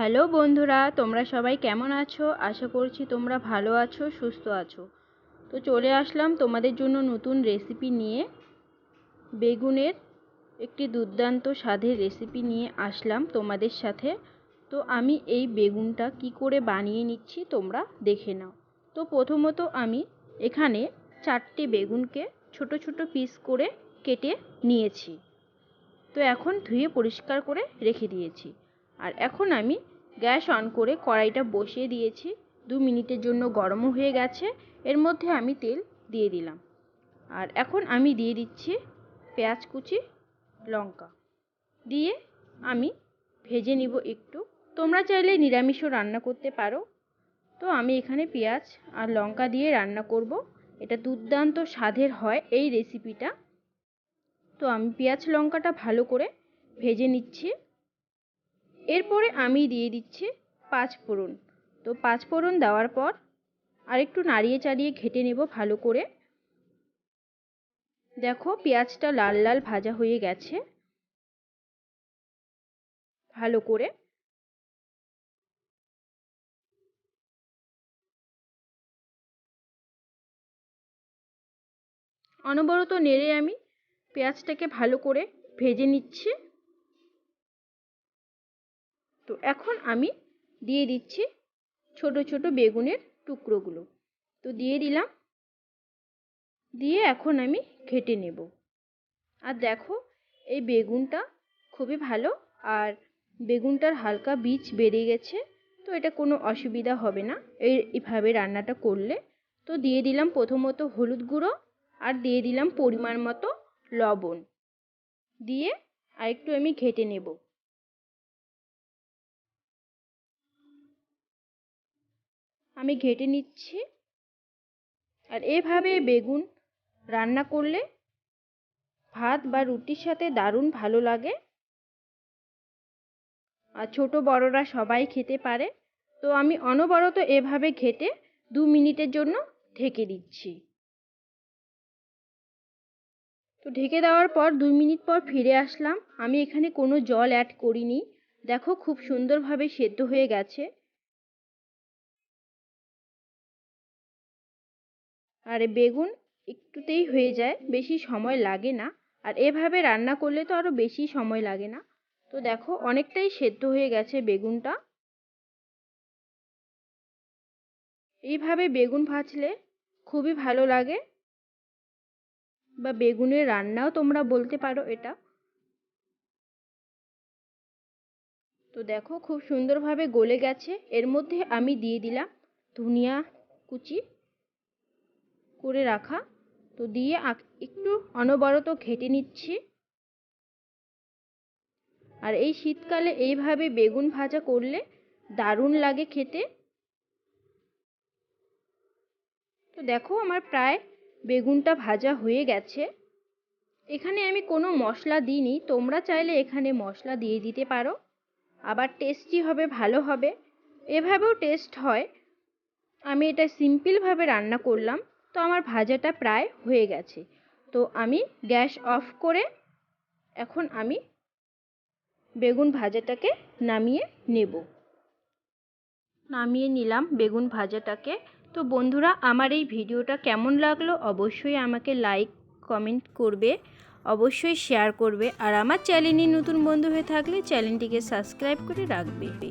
Hello বন্ধুরা, তোমরা সবাই কেমন আছো? আশা করছি তোমরা ভালো আছো, সুস্থ আছো। তো চলে আসলাম তোমাদের জন্য নতুন রেসিপি নিয়ে। বেগুনের একটি দুর্দান্ত স্বাদের রেসিপি নিয়ে আসলাম তোমাদের সাথে। তো আমি এই বেগুনটা কি করে বানিয়ে নিচ্ছি তোমরা দেখে নাও। তো প্রথমত আমি এখানে চারটে বেগুনকে ছোট ছোট পিস করে কেটে নিয়েছি। তো এখন ধুয়ে পরিষ্কার করে রেখে দিয়েছি। আর এখন আমি গ্যাস অন করে কড়াইটা বসিয়ে দিয়েছি। দু মিনিটের জন্য গরমও হয়ে গেছে। এর মধ্যে আমি তেল দিয়ে দিলাম। আর এখন আমি দিয়ে দিচ্ছি পেঁয়াজ কুচি, লঙ্কা। দিয়ে আমি ভেজে নিব একটু। তোমরা চাইলে নিরামিষও রান্না করতে পারো। তো আমি এখানে পেঁয়াজ আর লঙ্কা দিয়ে রান্না করব। এটা দুর্দান্ত স্বাদের হয় এই রেসিপিটা তো আমি পেঁয়াজ, লঙ্কাটা ভালো করে ভেজে নিচ্ছি। এরপরে আমি দিয়ে দিচ্ছি পাঁচ ফোড়ন। তো পাঁচ ফোড়ন দেওয়ার পর আরেকটু নাড়িয়ে চাড়িয়ে ঘেটে নেব ভালো করে। দেখো পেঁয়াজটা লাল লাল ভাজা হয়ে গেছে। ভালো করে। অনবরত নেড়ে আমি পেঁয়াজটাকে ভালো করে ভেজে নিচ্ছি। তো এখন আমি দিয়ে দিচ্ছি ছোট ছোট বেগুনের টুকরোগুলো। তো দিয়ে দিলাম। দিয়ে এখন আমি ঘেটে নেব। আর দেখো, এই বেগুনটা খুবই ভালো আর বেগুনটার হালকা বীজ বেড়ে গেছে, তো এটা কোনো অসুবিধা হবে না। এই রান্নাটা করলে। তো দিয়ে দিলাম প্রথমত হলুদ গুঁড়ো আর দিয়ে দিলাম পরিমাণ মতো লবণ। দিয়ে আরেকটু আমি ঘেটে নেব। আমি ঘেটে নিচ্ছি। আর এভাবে বেগুন রান্না করলে ভাত বা রুটির সাথে দারুণ ভালো লাগে। আর ছোট বড়রা সবাই খেতে পারে। তো আমি অনবরত এভাবে ঘেটে দু মিনিটের জন্য ঢেকে দিচ্ছি। তো ঢেকে দেওয়ার পর দুই মিনিট পর ফিরে আসলাম। আমি এখানে কোনো জল অ্যাড করিনি। দেখো খুব সুন্দরভাবে সেদ্ধ হয়ে গেছে। আর বেগুন একটুতেই হয়ে যায়, বেশি সময় লাগে না। আর এভাবে রান্না করলে তো আরও বেশি সময় লাগে না। তো দেখো, অনেকটাই সেদ্ধ হয়ে গেছে বেগুনটা। এইভাবে বেগুন ভাজলে খুবই ভালো লাগে। বা বেগুনের রান্নাও তোমরা বলতে পারো এটা। তো দেখো, খুব সুন্দরভাবে গলে গেছে। এর মধ্যে আমি দিয়ে দিলাম ধনিয়া কুচি। করে রাখা। তো দিয়ে একটু অনবরত ঘেটে নিচ্ছি। আর এই শীতকালে এইভাবে বেগুন ভাজা করলে দারুণ লাগে খেতে। তো দেখো আমার প্রায় বেগুনটা ভাজা হয়ে গেছে। এখানে আমি কোনো মশলা দিইনি। তোমরা চাইলে এখানে মশলা দিয়ে দিতে পারো। আবার টেস্টি হবে, ভালো হবে। এভাবেও টেস্ট হয়। আমি এটা সিম্পলভাবে রান্না করলাম। তো আমার ভাজাটা প্রায় হয়ে গেছে। তো আমি গ্যাস অফ করে এখন আমি বেগুন ভাজাটাকে নামিয়ে নেব। নামিয়ে নিলাম বেগুন ভাজাটাকে। তো বন্ধুরা, আমার এই ভিডিওটা কেমন লাগল অবশ্যই আমাকে লাইক, কমেন্ট করবে, অবশ্যই শেয়ার করবে। আর আমার চ্যানেলে নতুন বন্ধু হয়ে থাকলে চ্যানেলটিকে সাবস্ক্রাইব করে রাখবে।